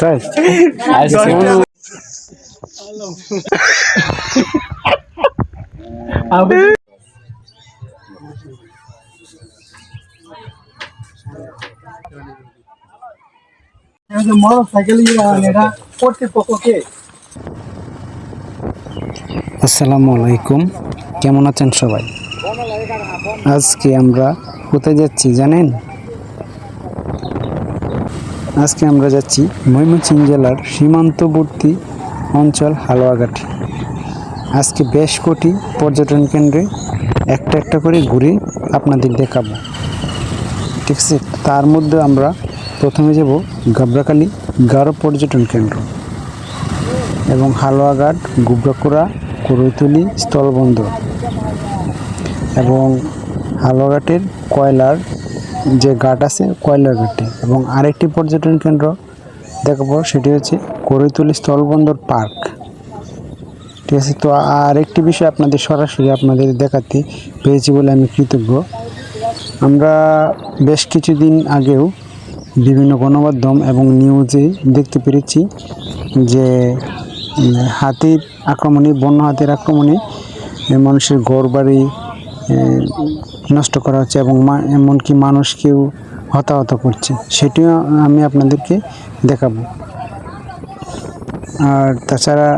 তাই motor cycle এটা কর্তৃপক্ষকে আসসালামু আলাইকুম। কেমন আছেন সবাই? আজকে আমরা কোথায় যাচ্ছি জানেন? আজকে আমরা যাচ্ছি ময়মনসিংহ জেলার সীমান্তবর্তী অঞ্চল হালুয়াঘাটি। আজকে বেশ কোটি পর্যটন কেন্দ্রে একটা একটা করে ঘুরে আপনাদের দেখাবো। ঠিক আছে, তার মধ্যে আমরা প্রথমে যাব গাবরাকালী গারো পর্যটন কেন্দ্র এবং হালুয়াঘাট গুবরাকুড়া কুরৈতলি স্থলবন্দর এবং হালুয়াঘাটের কয়লার যে ঘাট আছে, কয়লার ঘাটে। এবং আরেকটি পর্যটন কেন্দ্র দেখাবো, সেটি হচ্ছে কুরৈতলি স্থলবন্দর পার্ক। ঠিক আছে, তো আরেকটি বিষয় আপনাদের সরাসরি আপনাদের দেখাতে পেরেছি বলে আমি কৃতজ্ঞ। আমরা বেশ কিছুদিন আগেও বিভিন্ন গণমাধ্যম এবং নিউজে দেখতে পেরেছি যে হাতির আক্রমণে, বন্য হাতির আক্রমণে মানুষের ঘর বাড়ি নষ্ট করা হচ্ছে এবং এমনকি মানুষকেও হতাহত করছে। সেটিও আমি আপনাদেরকে দেখাবো। আর তাছাড়া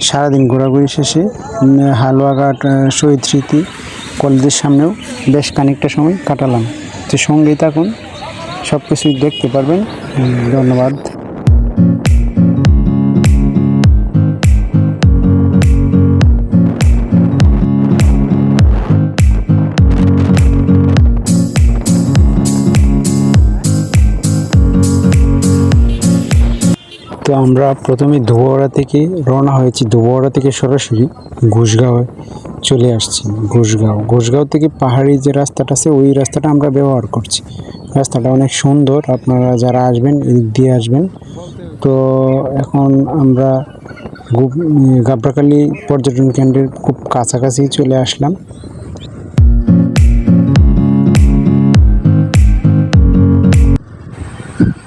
সারাদিন ঘোরাঘুরি শেষে হালুয়াঘাট শহীদ স্মৃতি কলেজের সামনেও বেশ খানিকটা সময় কাটালাম। তো সঙ্গেই থাকুন সব কিছুই দেখতে পারবেন। ধন্যবাদ। আমরা প্রথমে ধোয়ারা থেকে রওনা হয়েছি। ধোয়ারা থেকে সরাসরি ঘুষগাঁও চলে আসছি, ঘুষগাঁও। ঘুষগাঁও থেকে পাহাড়ি যে রাস্তাটা আছে, ওই রাস্তাটা আমরা ব্যবহার করছি। রাস্তাটা অনেক সুন্দর, আপনারা যারা আসবেন, এদিক দিয়ে আসবেন। তো এখন আমরা গাবরাকালী পর্যটন কেন্দ্রের খুব কাছাকাছি চলে আসলাম।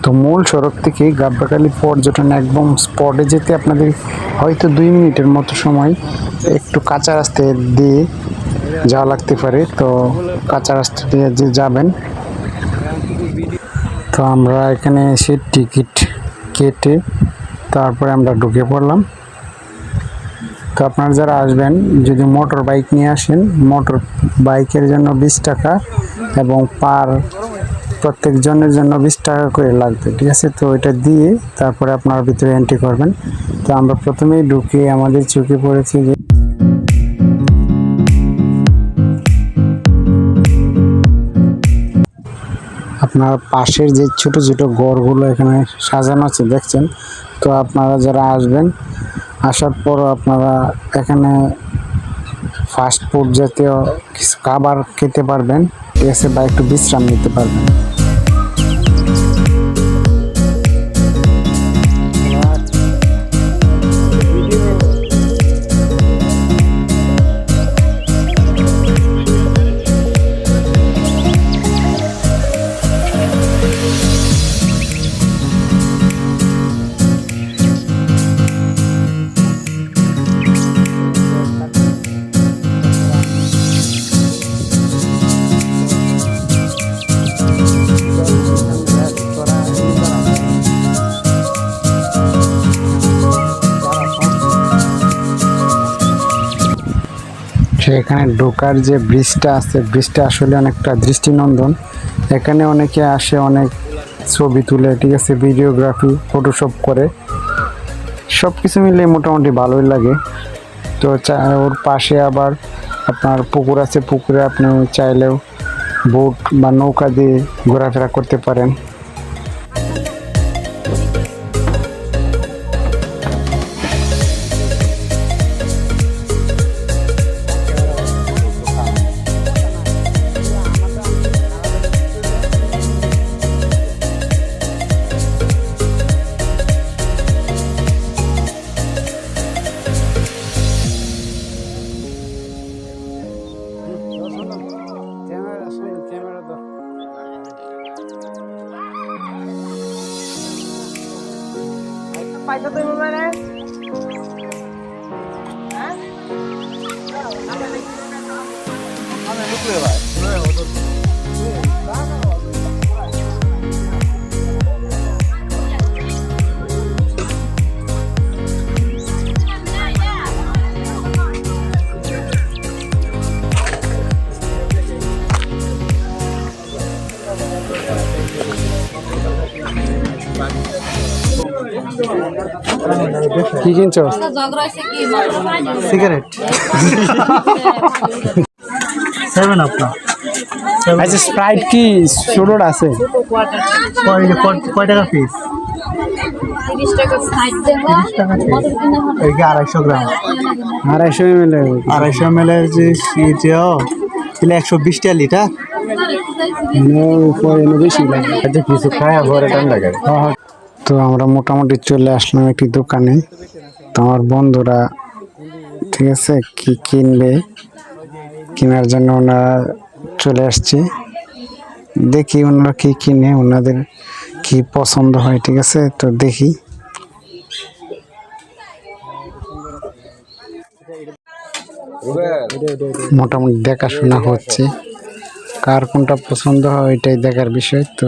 তো মূল সড়ক থেকে গাবরাকালী পর্যটন একদম স্পটে যেতে আপনাদের হয়তো দুই মিনিটের মতো সময় একটু কাঁচা রাস্তা দিয়ে যাওয়া লাগতে পারে। তো কাঁচা রাস্তা দিয়ে যে যাবেন। তো আমরা এখানে এসে টিকিট কেটে তারপরে আমরা ঢুকে পড়লাম। তো আপনারা যারা আসবেন, যদি মোটর বাইক নিয়ে আসেন, মোটর বাইকের জন্য বিশ টাকা এবং পার প্রত্যেক জনের জন্য বিশ টাকা করে লাগবে, ঠিক আছে? তো এটা দিয়ে তারপরে আপনার ভিতরে এন্ট্রি করবেন। তো আমরা প্রথমেই ঢুকে আমাদের চোখে পড়েছে যে আপনার পাশের যে ছোট ছোট ঘরগুলো এখানে সাজানো আছে, দেখছেন? তো আপনারা যারা আসবেন, আসার পর আপনারা এখানে ফাস্ট ফুড জাতীয় কিছু খাবার খেতে পারবেন। ঠিক আছে বা একটু বিশ্রাম নিতে পারবেন। সেখানে ঢোকার যে ব্রিজটা আছে, ব্রিজটা আসলে অনেকটা দৃষ্টিনন্দন। এখানে অনেকে আসে, অনেক ছবি তুলে, ঠিক আছে, ভিডিওগ্রাফি ফটোশপ করে। সব কিছু মিলে মোটামুটি ভালোই লাগে। তো ওর পাশে আবার আপনার পুকুর আছে, পুকুরে আপনি চাইলেও বোট বা নৌকা দিয়ে ঘোরাফেরা করতে পারেন। পাইছো তুমি কি কিনছো? সিগারেট। সেভেন আপ না আচ্ছা স্প্রাইট কি ষোলোটা আছে? কয় টাকা পিস আড়াইশো গ্রাম আড়াইশো এম এল আড়াইশো এম এল এর যে সিটিও একশো বিশ টাকা লিটার। উপরে বেশি লাগে। আচ্ছা কিছু খায় ঘরে করে তো আমরা মোটামুটি চলে আসলাম একটি দোকানে। তো আমার বন্ধুরা, ঠিক আছে, কি কিনবে? কেনার জন্য ওনারা চলে আসছে। দেখি ওনারা কি কিনে, ওনাদের কি পছন্দ হয়, ঠিক আছে? তো দেখি। মোটামুটি দেখাশোনা হচ্ছে। কার কোনটা পছন্দ হয় এটাই দেখার বিষয়, তো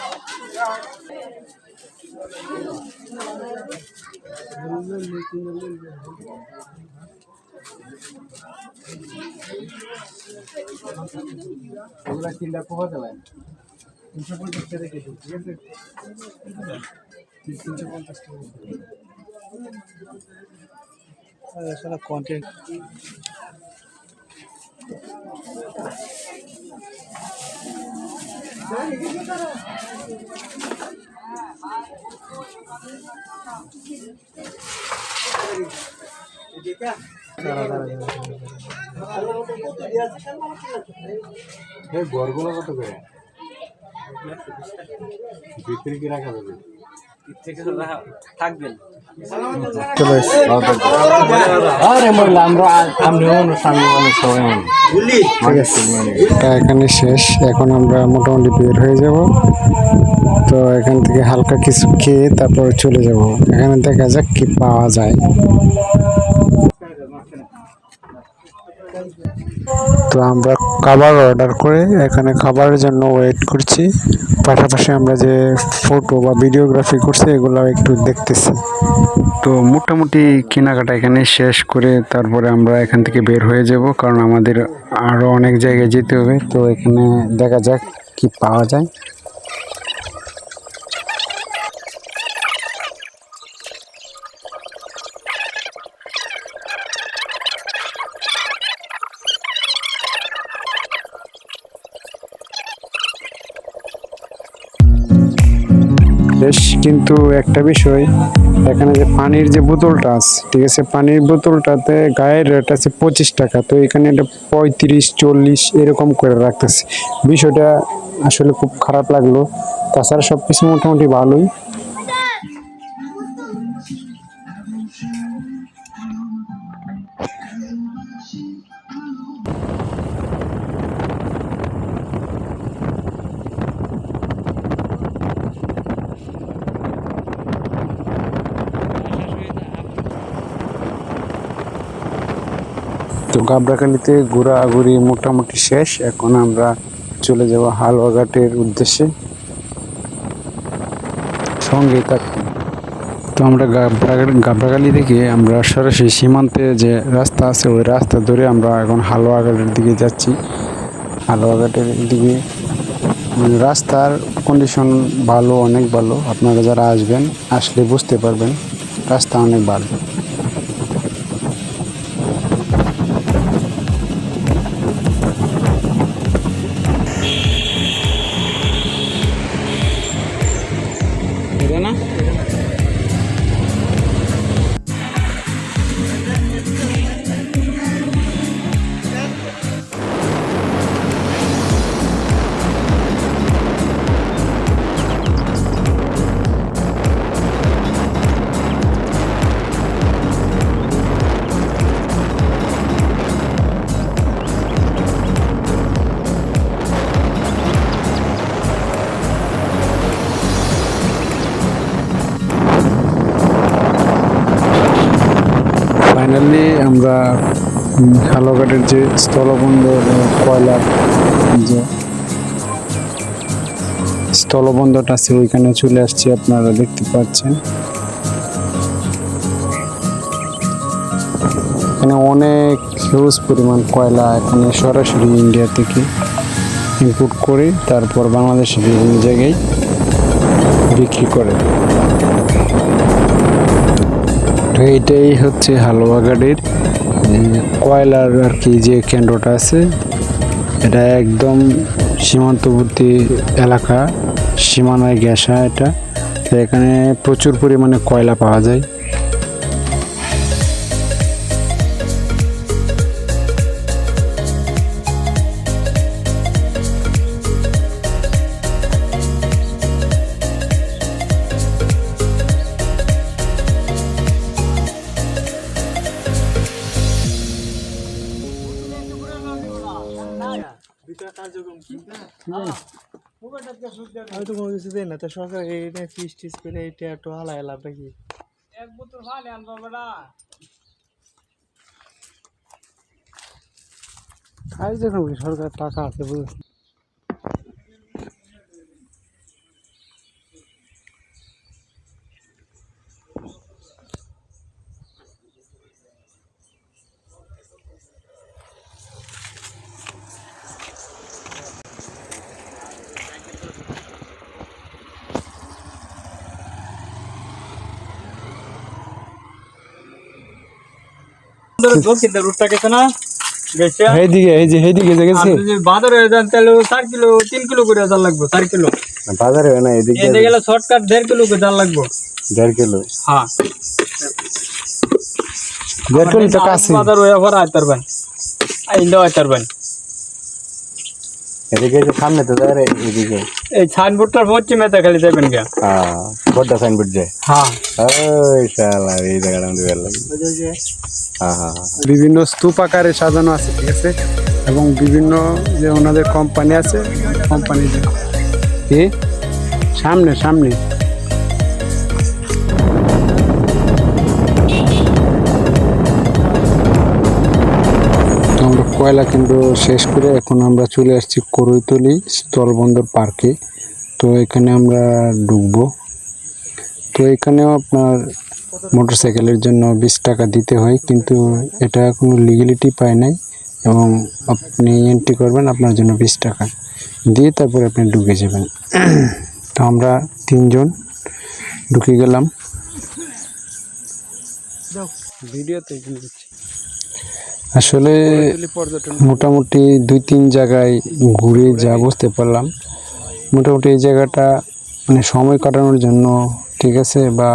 কন্টেন্ট গড়গুলো কত করে বিক্রি কি রাখা যাবে চলে এসছি। আরে মহিলা আমরা আমরা কত করে? বিক্রি মানুষ ঠিক আছে এটা এখানে শেষ। এখন আমরা মোটামুটি বের হয়ে যাব। তো এখান থেকে হালকা কিছু খেয়ে তারপর চলে যাব। এখানে দেখা যাক কি পাওয়া যায়। তো আমরা খাবার অর্ডার করে এখানে খাবারের জন্য ওয়েট করছি। পাশাপাশি আমরা যে ফটো বা ভিডিওগ্রাফি করছি এগুলো একটু দেখতেছি। তো মোটামুটি কেনাকাটা এখানে শেষ করে তারপরে আমরা এখান থেকে বের হয়ে যাব, কারণ আমাদের আরও অনেক জায়গায় যেতে হবে। তো এখানে দেখা যাক কি পাওয়া যায়। বেশ কিন্তু একটা বিষয়, এখানে যে পানির যে বোতলটা আছে, ঠিক আছে? পানির বোতলটাতে গায়ের রেট আছে পঁচিশ টাকা, তো এখানে এটা পঁয়ত্রিশ, চল্লিশ এরকম করে রাখতেছে। বিষয়টা আসলে খুব খারাপ লাগল। তাছাড়া সব কিছু মোটামুটি ভালোই। গাবড়াখালিতে ঘোরাঘুরি মোটামুটি শেষ। এখন আমরা চলে যাব হালুয়াঘাটের উদ্দেশ্যে। সঙ্গে থাকুন তো আমরা গাবড়াখালি থেকে আমরা সরাসরি সীমান্তে যে রাস্তা আছে, ওই রাস্তা ধরে আমরা এখন হালুয়াঘাটের দিকে যাচ্ছি। হালুয়াঘাটের দিকে। মানে রাস্তার কন্ডিশন ভালো, অনেক ভালো। আপনারা যারা আসবেন, আসলে বুঝতে পারবেন, রাস্তা অনেক ভালো। আমরা উম, হালুয়াঘাটের যে স্থলবন্দর কয়লার যে স্থলবন্দরটা আছে ওইখানে চলে আসছি আপনারা দেখতে পাচ্ছেন। এখানে অনেক হিউজ পরিমাণ কয়লা এখানে সরাসরি ইন্ডিয়া থেকে ইম্পোর্ট করে তারপর বাংলাদেশের বিভিন্ন জায়গায় বিক্রি করে। তো এইটাই হচ্ছে হালুয়াঘাটের উম, কয়লার আর কি যে কেন্দ্রটা আছে এটা একদম সীমান্তবর্তী এলাকা সীমানায় গ্যাসা এটা। এখানে প্রচুর পরিমাণে কয়লা পাওয়া যায়। আমি তো কোনো কিছু দেই না তো সরকার এইটা ফিস টিস করে এইটা একটু হালা লাভ নাকি? খাই যখন সরকার টাকা আছে বুঝেছি এইদিকে এই যে এইদিকে যে গেছে। বাজারে যান তাহলে চার কিলো তিন কিলো করে জাল লাগবে চার কিলো। বাজারে না এদিকে এতে গেলে শর্টকাট দেড় কিলো করে জাল লাগবে। দেড় কিলো। হ্যাঁ। দেড় কিলো তো কাছে। বাজার হয়ে ভরা আয় তারবেন আইলে হয় তারবেন এদিকে যে সামনে তো যায় এদিকে। এই সাইনবোর্ডটার পশ্চিমে তো খালি দেখবেন কে হ্যাঁ বড়টা সাইনবোর্ড যে। হ্যাঁ। ওই শালা এই জায়গাটা আমাদের ভালো লাগে হ্যাঁ হ্যাঁ। বিভিন্ন স্তূপ আকারে সাজানো আছে ঠিক আছে? এবং বিভিন্ন যে ওনাদের কোম্পানি আছে কোম্পানি কি? সামনে সামনে। কয়লা কেন্দ্র শেষ করে এখন আমরা চলে আসছি করৈতলি স্থলবন্দর পার্কে। তো এখানে আমরা ঢুকবো। তো এখানেও আপনার মোটরসাইকেলের জন্য বিশ টাকা দিতে হয় কিন্তু এটা কোনো লিগেলিটি পায় নাই এবং আপনি এন্ট্রি করবেন আপনার জন্য বিশ টাকা। দিয়ে তারপরে আপনি ঢুকে যাবেন। তো আমরা তিনজন ঢুকে গেলাম। ভিডিওতে আসলে মোটামুটি দুই তিন জায়গায় ঘুরে যা বুঝতে পারলাম। মোটামুটি এই জায়গাটা মানে সময় কাটানোর জন্য, ঠিক আছে, বা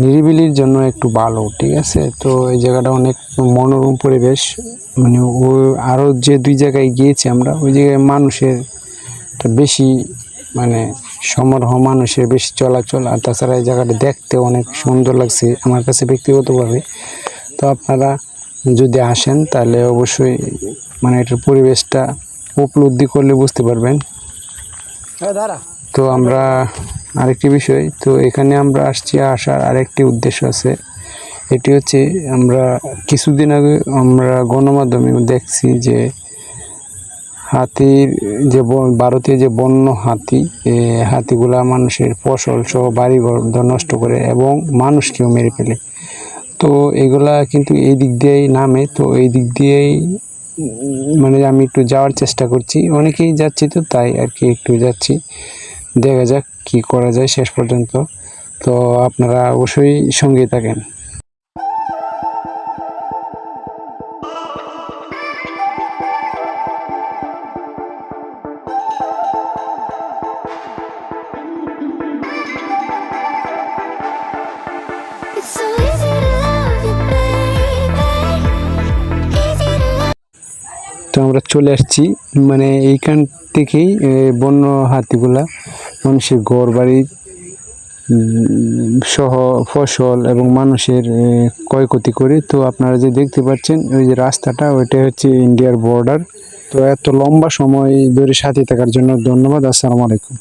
নিরিবিলির জন্য একটু ভালো, ঠিক আছে? তো এই জায়গাটা অনেক মনোরম পরিবেশ। মানে ও আরও যে দুই জায়গায় গিয়েছি আমরা, ওই জায়গায় মানুষের বেশি মানে সমারোহ, মানুষের বেশি চলাচল। আর তাছাড়া এই জায়গাটা দেখতে অনেক সুন্দর লাগছে আমার কাছে ব্যক্তিগতভাবে। তো আপনারা যদি আসেন তাহলে অবশ্যই মানে এটার পরিবেশটা উপলব্ধি করলে বুঝতে পারবেন। তো আমরা আরেকটি বিষয় তো এখানে আমরা আসছি আসার আরেকটি উদ্দেশ্য আছে। এটি হচ্ছে আমরা কিছুদিন আগে আমরা গণমাধ্যমে দেখছি যে হাতির যে ভারতীয় যে বন্য হাতি এ হাতিগুলা মানুষের ফসল সহ বাড়িঘর নষ্ট করে এবং মানুষকেও মেরে ফেলে। তো এগুলা কিন্তু এই দিক দিয়েই নামে, তো এই দিক দিয়েই মানে আমি একটু যাওয়ার চেষ্টা করছি। অনেকেই যাচ্ছি তো, তাই আর কি একটু যাচ্ছি। দেখা যাক কি করা যায় শেষ পর্যন্ত। তো আপনারা অবশ্যই সঙ্গে থাকেন। তো আমরা চলে আসছি। মানে এইখান থেকেই বন্য হাতিগুলা, মানুষের ঘর বাড়ি সহ, ফসল এবং মানুষের ক্ষয়ক্ষতি করে। তো আপনারা যে দেখতে পাচ্ছেন, ওই যে রাস্তাটা, ওইটা হচ্ছে ইন্ডিয়ার বর্ডার তো এত লম্বা সময় ধরে সাথে থাকার জন্য ধন্যবাদ। আসসালামু আলাইকুম।